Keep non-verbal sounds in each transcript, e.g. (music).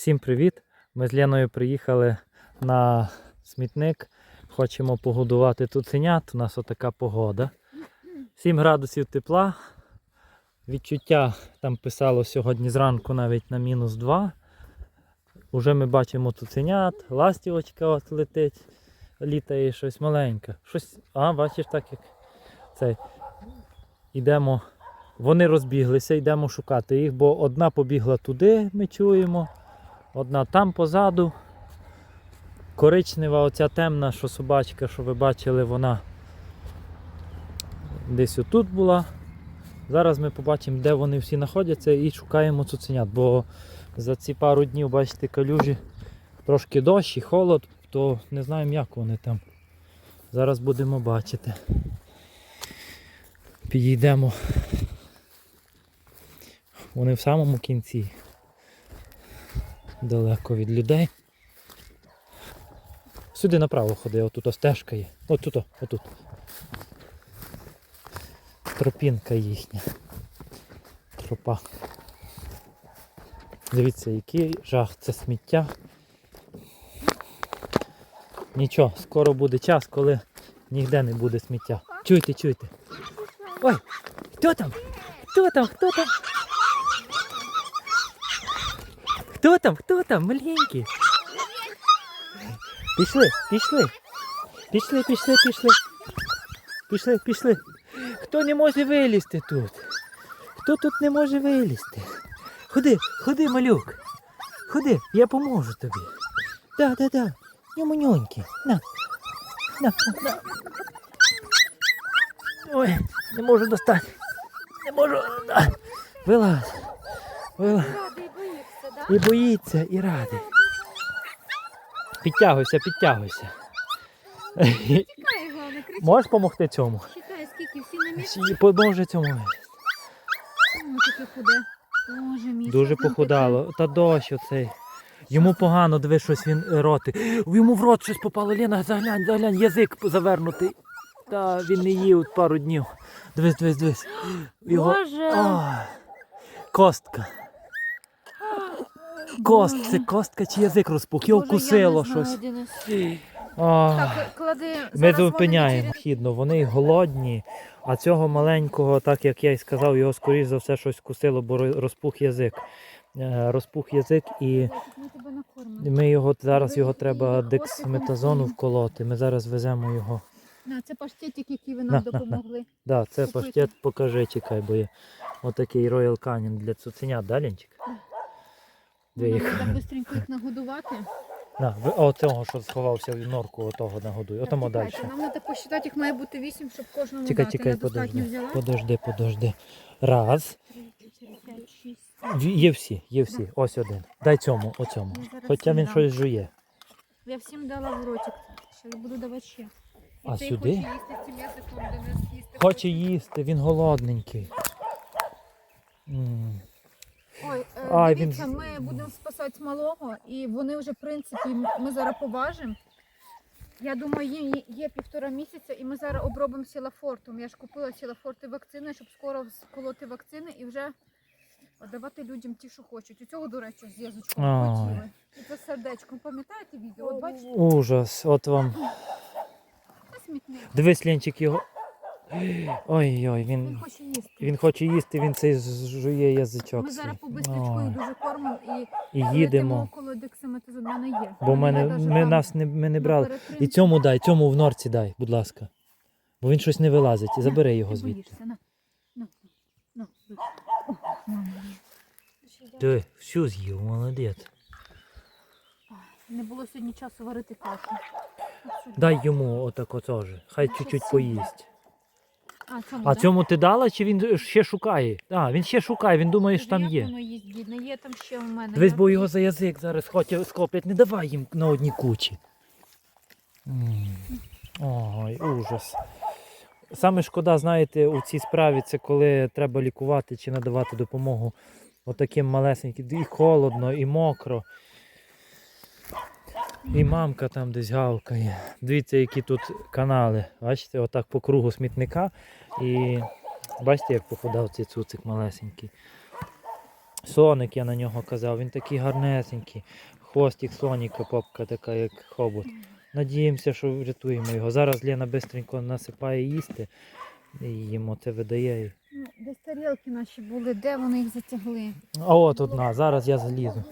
Всім привіт! Ми з Леною приїхали на смітник. Хочемо погодувати цуценят. У нас отака погода. 7 градусів тепла. Відчуття там писало сьогодні зранку навіть на мінус 2. Уже ми бачимо цуценят, ластівочка от летить, літає щось маленьке. Щось, а, бачиш, так як цей. Йдемо. Вони розбіглися, йдемо шукати їх, бо одна побігла туди, ми чуємо, одна там позаду. Коричнева, оця темна, що собачка, що ви бачили, вона десь отут була. Зараз ми побачимо, де вони всі знаходяться і шукаємо цуценят, бо за ці пару днів, бачите, калюжі трошки дощ і холод, то не знаємо, як вони там. Зараз будемо бачити. Підійдемо. Вони в самому кінці. Далеко від людей. Сюди направо ходи, отут стежка є. Отут, отут. Тропінка їхня. Тропа. Дивіться, який жах, це сміття. Нічого, скоро буде час, коли ніде не буде сміття. Чуйте, чуйте. Ой, хто там? Хто там? Хто там? Хто там? Хто там? Маленький. Пішли, пішли. Пішли, пішли, пішли. Пішли, пішли. Хто не може вилізти тут? Хто тут не може вилізти? Ходи, ходи, малюк. Ходи, я поможу тобі. Да, да, да. Ньомоньонький. На. На, на. Ой, не можу достати. Не можу. А, Вилазь. Вилазь. І боїться, і радий. Підтягуйся, підтягуйся. Чекай, головне, кричи. Можеш допомогти цьому? Чекай, скільки всі на місці. Цьому. О, таке худе. Боже мій. Дуже що там похудало. Та дощ оцей. Йому погано, диви, щось він е, роти. Йому в рот щось попало, Лена, заглянь, заглянь, язик завернутий. Та він не їв пару днів. Дивись, дивись, дивись. Його... Боже. Ой, Костка. Кост, це костка чи язик розпух. Його вкусило щось. Так, клади. Ми зупиняємо хідно, вони голодні, а цього маленького, так як я й сказав, його скоріш за все щось кусило, бо розпух язик. Е, Розпух язик і Ми його зараз його треба дексаметазону вколоти. Ми зараз веземо його. На, це паштетик, який ви нам на, на. допомогли. Да, це Купити. паштет, покажи, чекай, бо є отакий Royal Canin для цуценят, да, Нам їх. Треба швидко їх нагодувати. На, ви- о, цього, що сховався в норку, отого нагодуй. Так, далі. Нам треба посчитати, їх має бути 8, щоб кожному Чекай, дати. чекай, Я достатньо подожди. взяла. Подожди, подожди. Раз. 3, 4, 5, 6. В- Є всі, є всі. Ось один. Дай цьому, оцьому. Я зараз Хоча він дам. щось жує. Я всім дала в ротик. Ще буду давати ще. І А цей сюди? Хоче їсти цим де нас їсти. Хоче їсти, він голодненький. М. Е, дивіться, він- ми будемо спасати малого, і вони вже, в принципі, ми зараз поважимо. Я думаю, є, є півтора місяця, і ми зараз обробимо сілафортом. Я ж купила сілафорти вакцини, щоб скоро сколоти вакцини і вже давати людям ті, що хочуть. У цього, до речі, з язичком хотіли. І це сердечком. Пам'ятаєте відео? От бачите, Ужас, от вам. це смітник. Дивись, Ленчик, його. Ой-ой, Він він, хоче їсти. він хоче їсти, він цей жує язичок. Ми зараз по бистрічкою дуже кормимо і І летимо їдемо. около дексаметазону. Мене є. Бо в мене ми, нас не, ми не брали. І цьому дай, цьому в норці дай, будь ласка. Бо він щось не вилазить. Забери його Ти звідти. боїшся, на. На, на, на. О, мама. Ти всю з'їв, молодець. Не було сьогодні часу варити кашу. Дай йому отак оце ж. Хай чуть-чуть поїсть. А, цьому, А да? цьому ти дала, чи він ще шукає? А, він ще шукає, він думає, що там є. воно їсть, бідне? Є там ще у мене. Дивись, бо його за язик зараз хоче схоплять. Не давай їм на одній кучі. М. Ой, ужас. Саме шкода, знаєте, у цій справі це коли треба лікувати чи надавати допомогу отаким малесеньким. І холодно, і мокро. І мамка там десь гавкає. Дивіться, які тут канали. Бачите, отак по кругу смітника. І бачите, як похудав цей цуцик малесенький. Соник я на нього казав, він такий гарнесенький. Хвостик соніка, попка така, як хобот. Надіємося, що врятуємо його. Зараз Лена бистренько насипає їсти і йому це видає. Ну, десь тарілки наші були, де вони їх затягли? А от одна, зараз я залізу.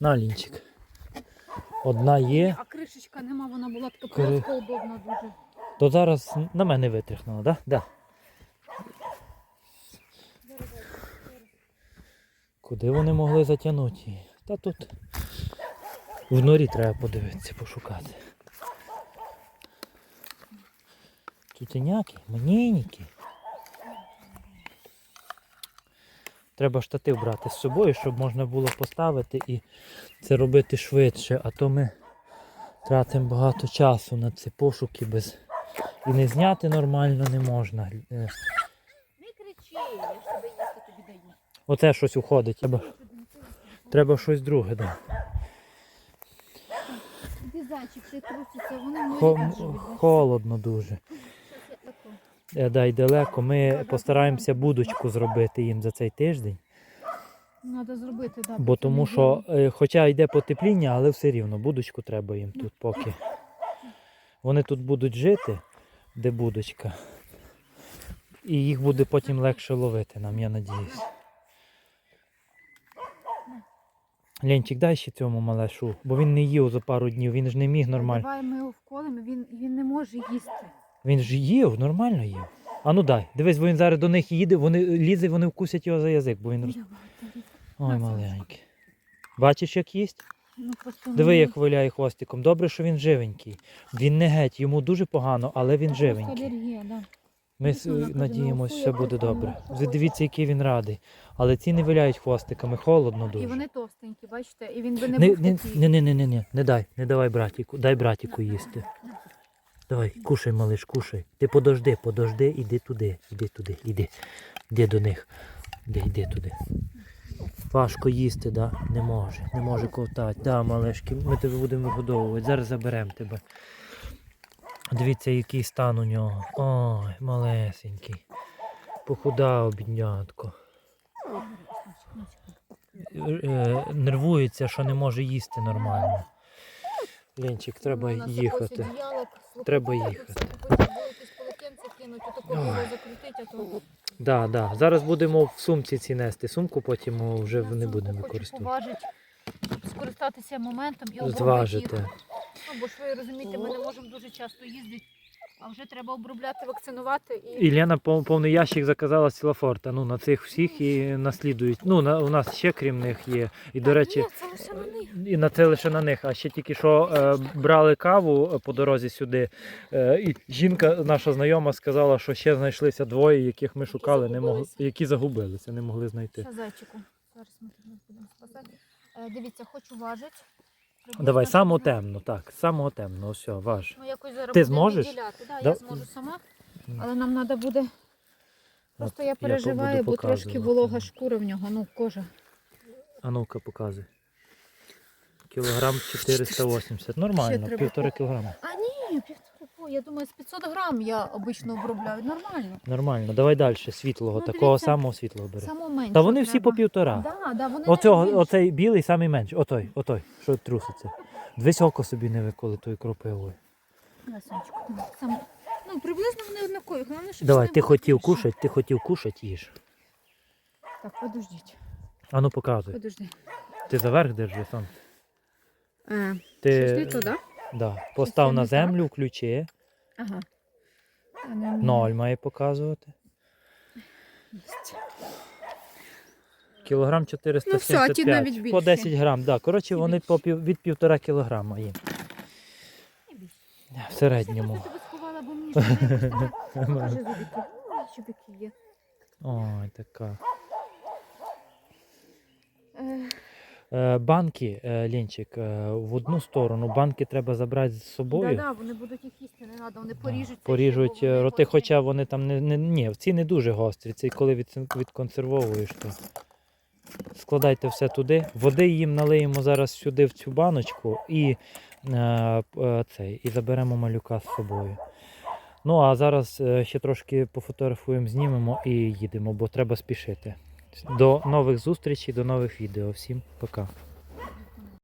На лінчик. Одна є, А кришечка нема, вона була така Кри- просто дуже. то зараз на мене витряхнула, так? Да? Да. Куди вони могли затягнути її? Та тут в норі треба подивитися, пошукати. Тютеняки, манійніки. Треба штатив брати з собою, щоб можна було поставити і це робити швидше, а то ми тратимо багато часу на ці пошуки без. І не зняти нормально не можна. Е, Не кричи, я ж тебе їсти тобі даю. Оце щось уходить. Треба, треба щось друге. Да. Де зайчик, ти труситься, вони мої Хо- холодно дуже. Щас я тако. Е, Да, й далеко. Ми постараємося будочку зробити їм за цей тиждень. Треба зробити, да, Бо тому що, е, хоча йде потепління, але все рівно будочку треба їм тут поки. Вони тут будуть жити, де будочка. І їх буде потім легше ловити нам, я надіюсь. Ленчик, дай ще цьому малешу, бо він не їв за пару днів, він ж не міг нормально. Давай ми його вколимо, він, він не може їсти. Він ж їв, нормально їв. А ну дай, дивись, бо він зараз до них їде, вони лізе, вони вкусять його за язик, бо він роз... Ой, маленький. Бачиш, як їсть? Ну, Диви, як виляє хвостиком. Добре, що він живенький. Він не геть, йому дуже погано, але він живенький. Ми «Ну, все буде добре. Ви дивіться, який він радий. Але ці не виляють хвостиками, холодно дуже. І вони товстенькі, бачите, і він би не, був такий. не, не, не, не, не, не дай, не давай братіку, дай братіку їсти. Давай, кушай, малиш, кушай. Ти подожди, подожди, іди туди, іди туди, іди. Іди до них. Іди, іди туди. Важко їсти, да? Не може, не може ковтати. Да, малешки, ми тебе будемо вигодовувати. Зараз заберемо тебе. Дивіться, який стан у нього. Ой, малесенький. Похудав, біднятко. Е, Нервується, що не може їсти нормально. Ленчик, треба У їхати. слухай, Треба їхати. Да, да. Зараз будемо в сумці ці нести. Сумку потім вже не будемо використовувати. скористатися моментом і Зважити. Ну, бо ж ви розумієте, ми не можемо дуже часто їздити, а вже треба обробляти, вакцинувати і. І Лена повний ящик заказала сілафорта. Ну, на цих всіх і наслідують. Ну, на, у нас ще крім них є. І, до речі, це лише на них. і на це лише на них. А ще тільки що е, брали каву е, по дорозі сюди. Е, і жінка, наша знайома, сказала, що ще знайшлися двоє, яких ми шукали, не могли, які загубилися, не могли знайти. Ще зайчику. Зараз ми будемо спасати. Е, Дивіться, хочу важити. Давай, самого темно, так, самого темно, все, важ. Ну, якось зараз Ти будемо зможеш? виділяти. Да, Да. Я зможу сама, але нам треба буде. Просто я переживаю, бо трошки волога шкура в нього, ну кожа. А ну-ка, показуй. Кілограм 480. Нормально, треба півтора кілограма. А ні, півтора. Я думаю, з 500 грам я обично обробляю. Нормально. Нормально. Давай далі, світлого, Ну, такого дивіться, самого світлого бери. Само менше. Та вони всі треба. по півтора. Да, да, вони Оцього, оцей білий самий менший. Отой, отой, що труситься. Дивись око собі не виколи тою кропивою. На, сонечко, давай. Сам... Ну, приблизно вони однакові. Головне, щоб Давай, ти хотів кушати, ти хотів кушати, їж. Так, подождіть. А ну показуй. Подожди. Ти заверх держи сам. А, Ти Шість так? да, постав на землю, включи. Ага. Ноль має показувати. Кілограм Ну, 475. все, а ті по більші. 10 грам. Да. Коротше, вони по пів, від півтора кілограма їм. В середньому. (laughs) Ой, така. Е, банки, е, Ленчик, е, в одну сторону. Банки треба забрати з собою. Да-да, вони будуть їх їсти, не треба, вони поріжуть. Поріжуть е, роти, хоча вони там не, не ні, ці не дуже гострі. Ці коли від, відконсервовуєш, то складайте все туди. Води їм налиємо зараз сюди в цю баночку і, е, е, цей, і заберемо малюка з собою. Ну а зараз ще трошки пофотографуємо, знімемо і їдемо, бо треба спішити. До нових зустрічей, до нових відео. Всім пока.